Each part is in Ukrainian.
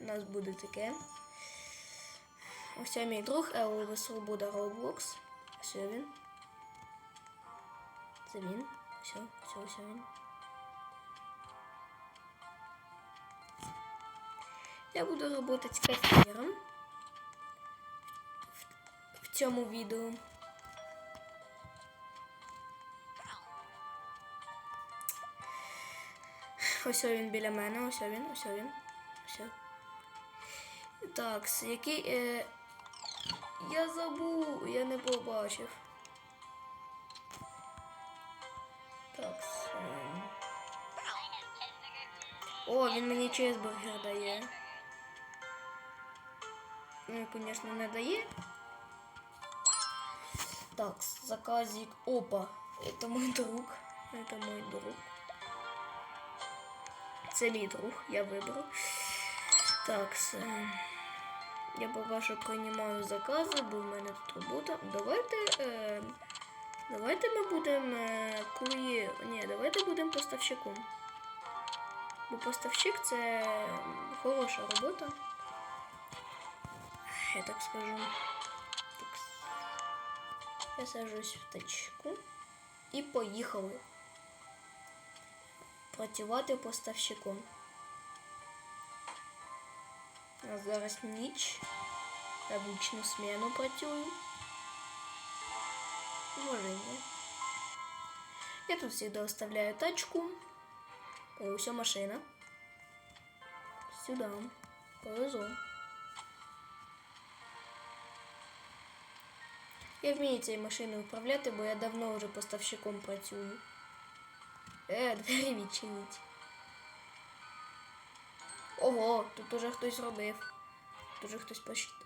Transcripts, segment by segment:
у нас буде таке. Ось це мій друг Елві Свобода Roblox. Ось він. Це він. Все, все, все він. Я буду з кефіром в, в цьому відео. Ось він біля мене, ось він, ось він. Ось. Так, який. Е... Я забув, я не побачив. Так. О, він мені чизбургер дає. Ну, звісно, не дає. Так, заказик. Опа. Это мой друг. Это мой друг. Це мій друг, я вибрав. Так, все. Я поки що приймаю закази, бо в мене тут робота. Давайте. Е, давайте ми будемо е. Ні, давайте будемо поставщиком. Бо поставщик це хороша робота. Я так скажу. Так. Я сажусь в тачку і поїхали працювати поставщиком. А зараз ніч. Я в нічну смену працюю. Вложення. Я тут завжди оставляю тачку. О, все машина. Сюда. Повезло. Я вмію цією машиною управляти, бо я давно вже поставщиком працюю. Е, двері відчиніть. Ого, тут уже хтось робив. Тут уже хтось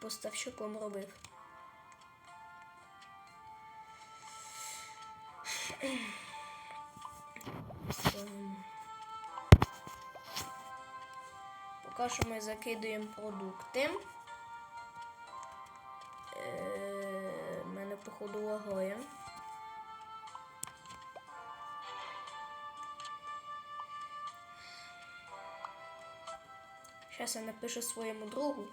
поставщиком робив. Поки що ми закидуємо продукти. Е, мене походу лагає. Зараз я напишу своєму другу.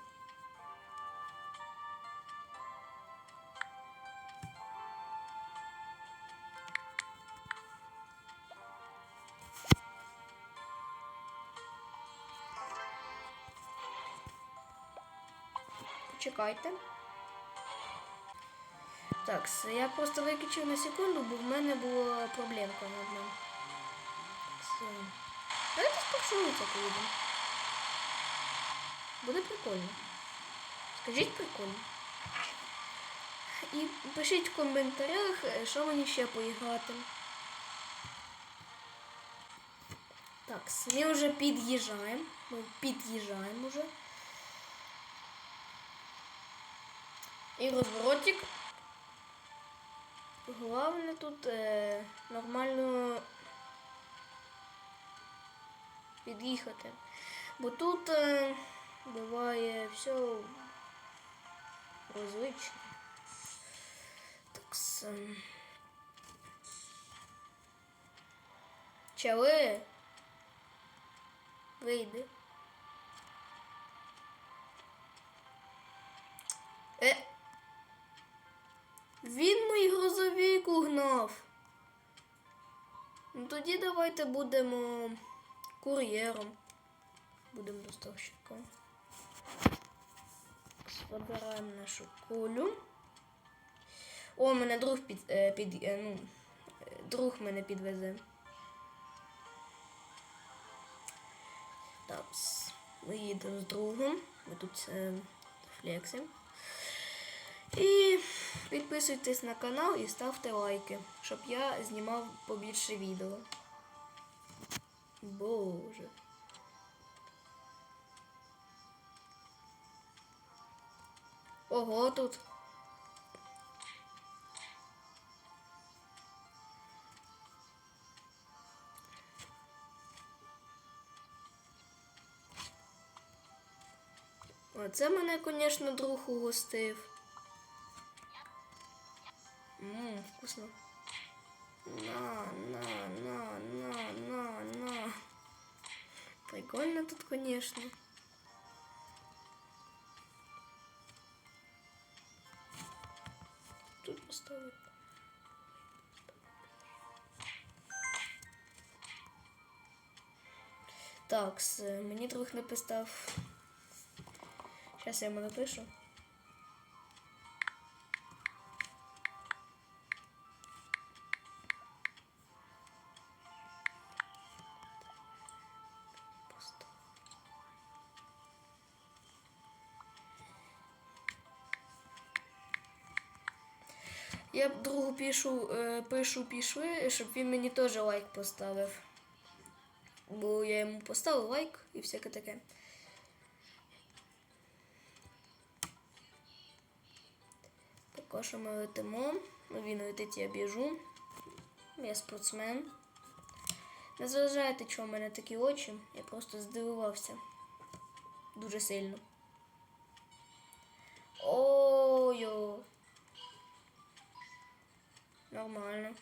Почекайте. Так, я просто виключив на секунду, бо в мене була проблемка над ним. Так, все. Давайте це поїдемо. Буде прикольно. Скажіть прикольно. І пишіть в коментарях, е, що мені ще поіграти. Так, ми вже під'їжджаємо. Ми під'їжджаємо вже. І розворотик. Головне тут е, нормально під'їхати. Бо тут е, буває все розвично. Так, с-. Чали? Вийди. Е. Він мій грузовик угнав. Ну тоді давайте будемо кур'єром. Будемо доставщиком. Забираємо нашу кулю. О, мене друг під, е, під е, ну, друг мене підвезе. Так, ми їдемо з другом. Ми тут е, флексимо. І підписуйтесь на канал і ставте лайки, щоб я знімав побільше відео. Боже. Ого, тут. Оце мене, звісно, друг угостив. Ммм, вкусно. На, на, на, на, на, на. Прикольно тут, конечно. Поставити. Так, мені друг написав. Зараз я йому напишу. Пишу, е, пишу, пішли, щоб він мені теж лайк поставив. Бо я йому поставив лайк і всяке таке. Що ми летимо. Ну, Він летить, я біжу. Я спортсмен. Не зважайте, чого в мене такі очі. Я просто здивувався. Дуже сильно. Ой-о. Нормально.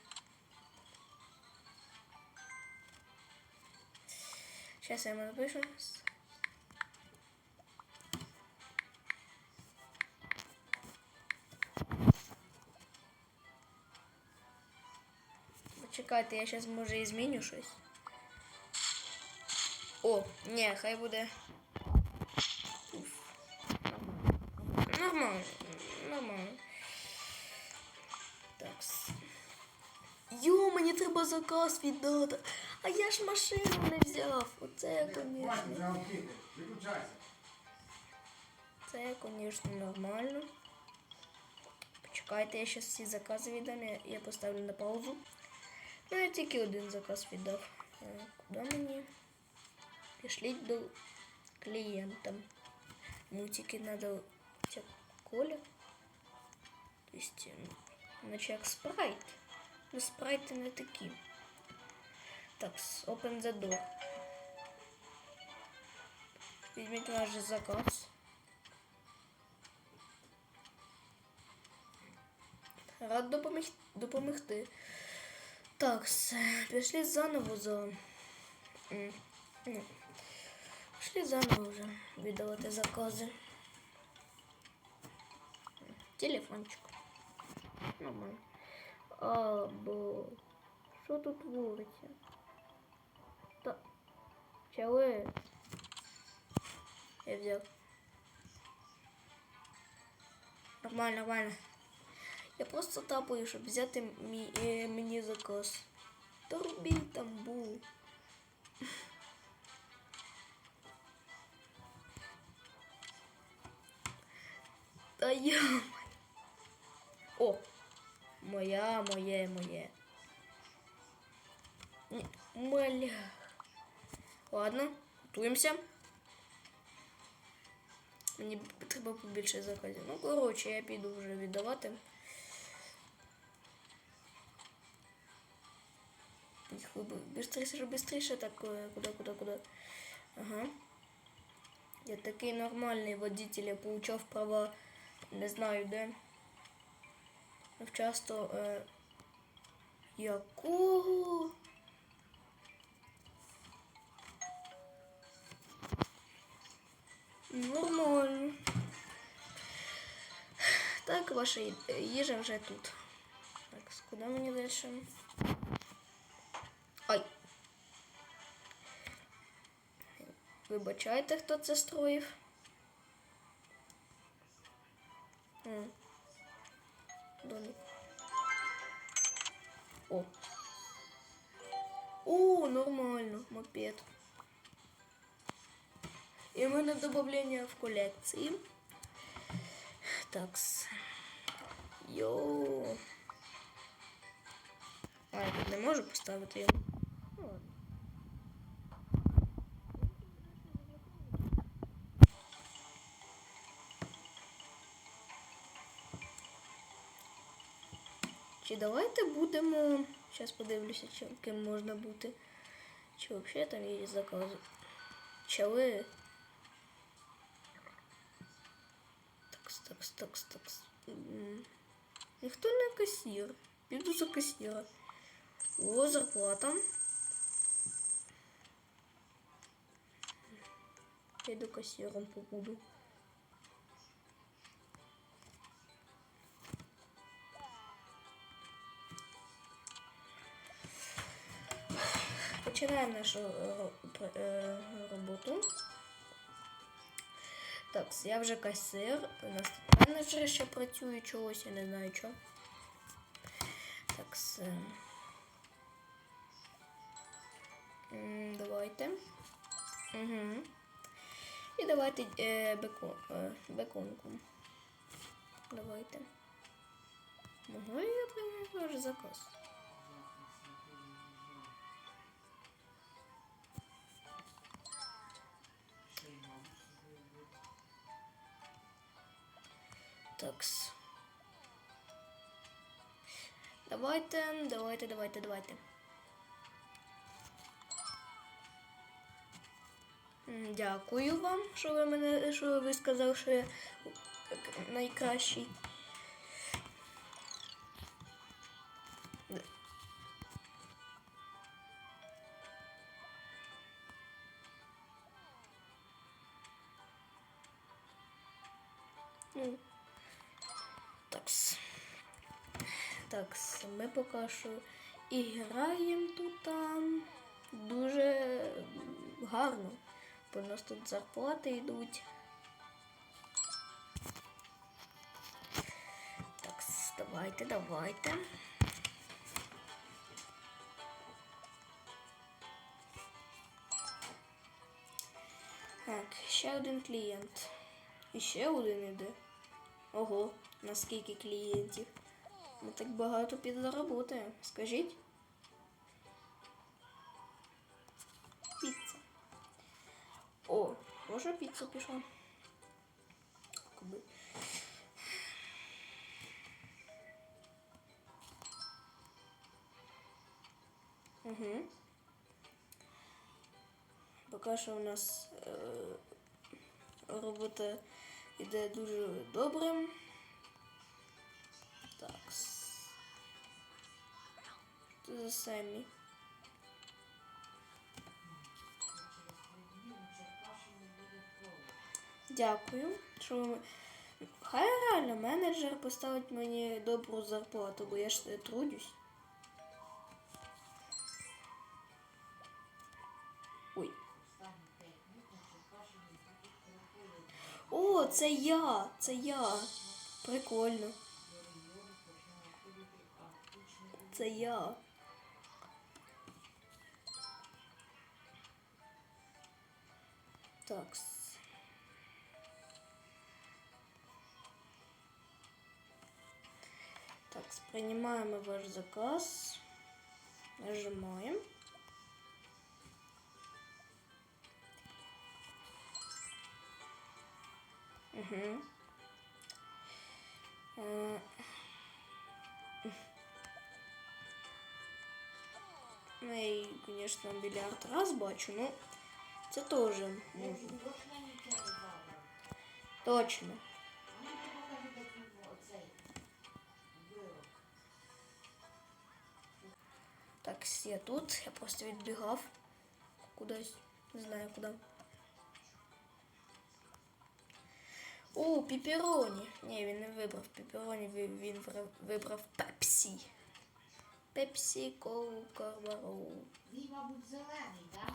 Сейчас я ему напишу. Почекайте, я зараз може і зміню щось. О, ні, хай буде. треба заказ віддати. А я ж машину не взяв. Оце, Хватит звісно. вже гавкити. Виключайся. Це, звісно, нормально. Почекайте, я зараз всі закази віддам, я, я поставлю на паузу. Ну, я тільки один заказ віддав. Е, Куди мені? Пішліть до клієнта. Йому тільки треба ця коля. Тобто, м, наче як спрайт. Ну, спрайти не такі. Так, open the door. Візьміть ваш заказ. Рад допоміг... допомогти. Так, пішли заново за. М. Пішли заново вже віддавати закази. Телефончик. Нормально. Або. Що тут твориться? Та. Чали. Я взяв. Нормально, нормально. Я просто тапаю, щоб взяти мій, е, мені заказ. Та робіть там був. Та я. О! Моя, моє, моє. Маля. Ладно, готуємося. Мені треба побільше заказів. Ну, коротше, я піду вже віддавати. Бистріше, бистріше, так е, куди, куди, куди. Ага. Я такий нормальний водитель, я получав права, не знаю де. Часто. Е... Якого? Нормально. Так, ваша їжа вже тут. Так, куди мені далі? Ай. Вибачайте, хто це строїв. Домик. О. О, нормально, мопед. І в мене додавлення в колекції. Такс. Йоу. А, я не можу поставити його. Ну, ладно. Чи давайте будемо. Зараз подивлюся, чим ким можна бути. Чи взагалі там є закази? Чали. Такс, такс, такс, такс. Ніхто не касір. Піду за касіра. О, зарплата. Піду касіром побуду. Перевіряємо нашу е, е, роботу. Так, я вже касир. У нас тут менеджери ще працюють чогось, я не знаю чого. Так, давайте. Угу. І давайте е, беко, е, беконку. Давайте. Могу я ваш заказ? Давайте, давайте, давайте, давайте. Дякую вам, що ви мене, що ви сказали, що я найкращий. Ну, такс. Такс, ми поки що і граємо тут там дуже гарно. Бо у нас тут зарплати йдуть. Такс, давайте, давайте. Так, ще один клієнт. І ще один іде. Ого, наскільки клієнтів. Ми так багато підзаработаємо. Скажіть? Піца. О, може піца пішла. Угу. Поки що у нас е, робота йде дуже добре. Так. Це за самі. Дякую. Що ви... Хай реально менеджер поставить мені добру зарплату, бо я ж е, трудюсь. Ой. О, це я! Це я. Прикольно. Це я. Так. Так, принимаем ваш заказ. Нажимаем. Угу. Ну, я її, звісно, мільярд раз бачу, ну це теж можна. Точно. Так, я тут, я просто відбігав кудись, не знаю куди. О, піпероні. Ні, він не вибрав піпероні, він він вра- вибрав пепсі. Пепсі колу карвару. Він, мабуть, зелений, так?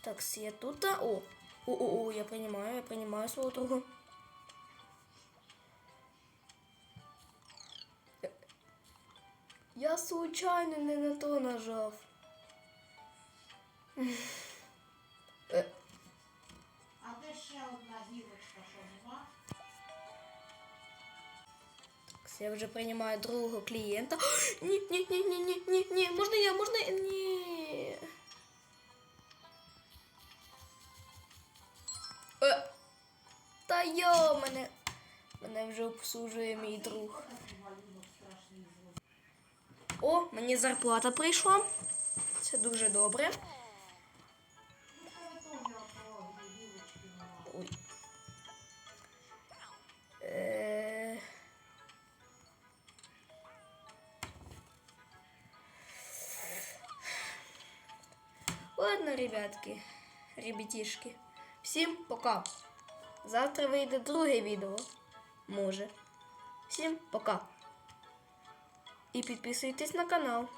Так, я тут. О, о, о, о, я принимаю, я принимаю свого другу. Я случайно не на то нажав. Я вже приймаю другого клієнта. Ні, ні, ні, ні, ні, ні, ні, можна я, можна я? Ні. Е, Та йо, мене, мене вже обслужує мій друг. О, мені зарплата прийшла. Це дуже добре. Ладно, ребятки, ребятишки. Всім пока. Завтра вийде друге відео. Може. Всім пока. І підписуйтесь на канал.